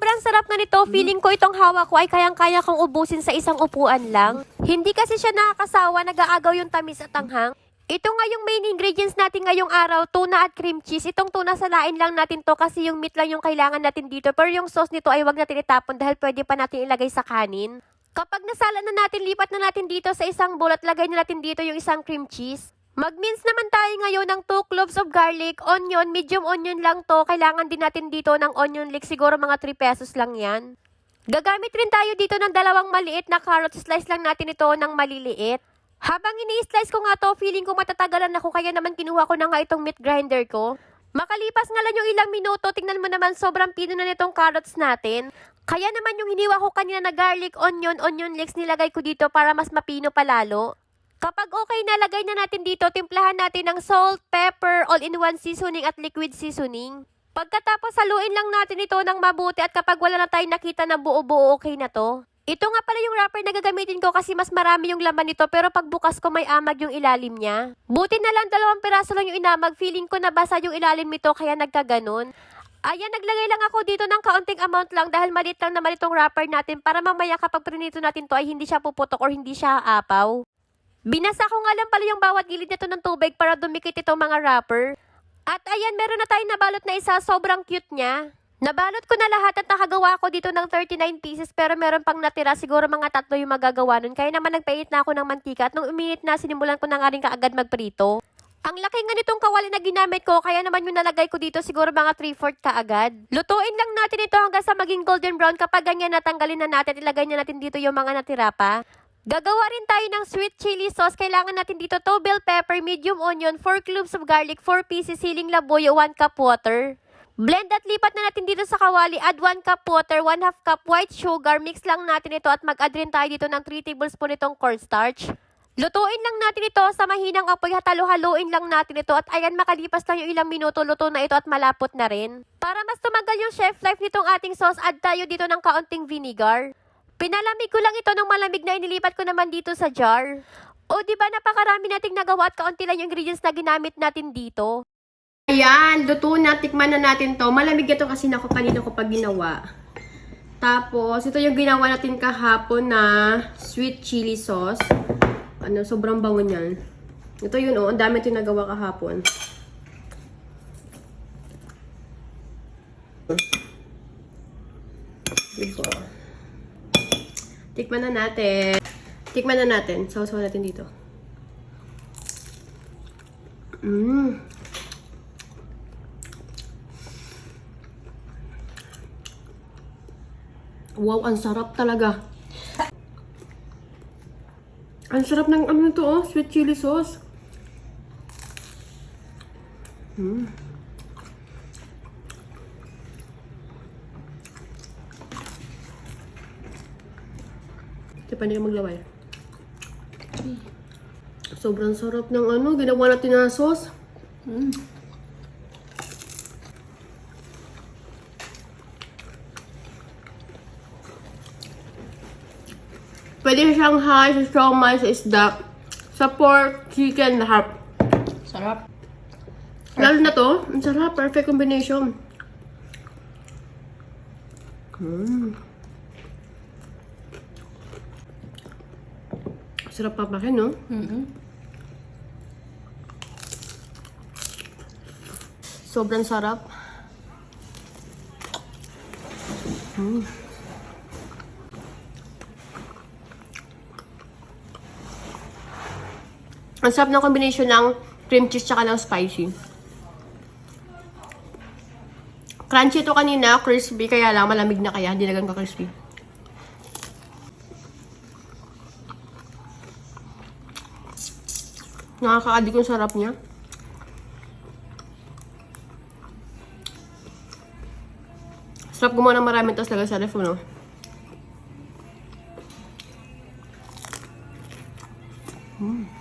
Sobrang sarap na nito. Feeling ko itong hawak ko ay kayang-kaya kong ubusin sa isang upuan lang. Hindi kasi siya nakakasawa, nag-aagaw yung tamis at anghang. Ito nga yung main ingredients natin ngayong araw, tuna at cream cheese. Itong tuna salain lang natin to kasi yung meat lang yung kailangan natin dito. Pero yung sauce nito ay wag natin itapon dahil pwede pa natin ilagay sa kanin. Kapag nasala na natin, lipat na natin dito sa isang bowl at lagay na natin dito yung isang cream cheese. Mag-mince naman tayo ngayon ng 2 cloves of garlic, onion, medium onion lang to. Kailangan din natin dito ng onion leek, siguro mga 3 pesos lang yan. Gagamit rin tayo dito ng dalawang maliit na carrot. Slice lang natin ito ng maliliit. Habang ini-slice ko nga to, feeling ko matatagalan ako kaya naman kinuha ko na nga itong meat grinder ko. Makalipas nga lang yung ilang minuto, tingnan mo naman sobrang pino na nitong carrots natin. Kaya naman yung hiniwa ko kanina na garlic, onion, onion leeks nilagay ko dito para mas mapino palalo. Kapag okay na, lagay na natin dito, timplahan natin ng salt, pepper, all-in-one seasoning at liquid seasoning. Pagkatapos haluin lang natin ito ng mabuti at kapag wala na tayong nakita na buo-buo, okay na to. Ito nga pala yung wrapper na gagamitin ko kasi mas marami yung laman nito pero pagbukas ko may amag yung ilalim niya. Buti na lang dalawang piraso lang yung inamag, feeling ko nabasa yung ilalim nito kaya nagkaganon. Ayan, naglagay lang ako dito ng kaunting amount lang dahil malit lang naman itong wrapper natin para mamaya kapag prinito natin to ay hindi siya puputok or hindi siya aapaw. Binasa ko nga lang pala yung bawat gilid nito ng tubig para dumikit itong mga wrapper. At ayan, meron na tayong nabalot na isa. Sobrang cute niya. Nabalot ko na lahat at nakagawa ko dito ng 39 pieces pero meron pang natira. Siguro mga tatlo yung magagawa nun. Kaya naman nagpainit na ako ng mantika at nung uminit na, sinimulan ko na nga rin kaagad magprito. Ang laki nga nitong kawali na ginamit ko, kaya naman yung nalagay ko dito siguro mga 3-4 kaagad. Lutuin lang natin ito hanggang sa maging golden brown. Kapag ganyan natanggalin na natin, ilagay na natin dito yung mga natira pa. Gagawa rin tayo ng sweet chili sauce. Kailangan natin dito to bell pepper, medium onion, 4 cloves of garlic, 4 pieces siling labuyo, 1 cup water. Blend at lipat na natin dito sa kawali. Add 1 cup water, 1 half cup white sugar. Mix lang natin ito at mag-add rin tayo dito ng 3 tablespoon itong cornstarch. Lutuin lang natin ito sa mahinang apoy. Hatalo-haluin lang natin ito. At ayan, makalipas lang yung ilang minuto, luto na ito at malapot na rin. Para mas tumagal yung chef life nitong ating sauce, add tayo dito ng kaunting vinegar. Pinalamig ko lang ito ng malamig na inilipat ko naman dito sa jar. O di ba napakarami nating nagawa at kaunti lang yung ingredients na ginamit natin dito. Ayan, luto na. Tikman na natin to. Malamig ito kasi nako kanina ko pa ginawa. Tapos, ito yung ginawa natin kahapon na sweet chili sauce. Ano, sobrang bango niyan. Ito yun, oh. Ang dami ito yung nagawa kahapon. Tikman na natin. Tikman na natin. Sausaw natin dito. Mmm. Wow, ang sarap talaga. Ang sarap ng ano to, oh, sweet chili sauce. Mm. Pa nila maglaway. Sobrang sarap ng ano, ginawa natin na sauce. Mm. Pwede siyang high sa siomay, sa isda, sa pork, chicken, lahat. Sarap. Lalo na to, ang sarap, perfect combination. Mm. Sarap papakin, no? Mm-hmm. Sobrang sarap. Mm. Ang sarap ng combination ng cream cheese tsaka ng spicy. Crunchy ito kanina, crispy, kaya lang malamig na kaya, hindi na ganun ka-crispy. Nakakaadik yung sarap niya. Sarap gumawa ng maraming tas talaga sa ref, no? Mmm.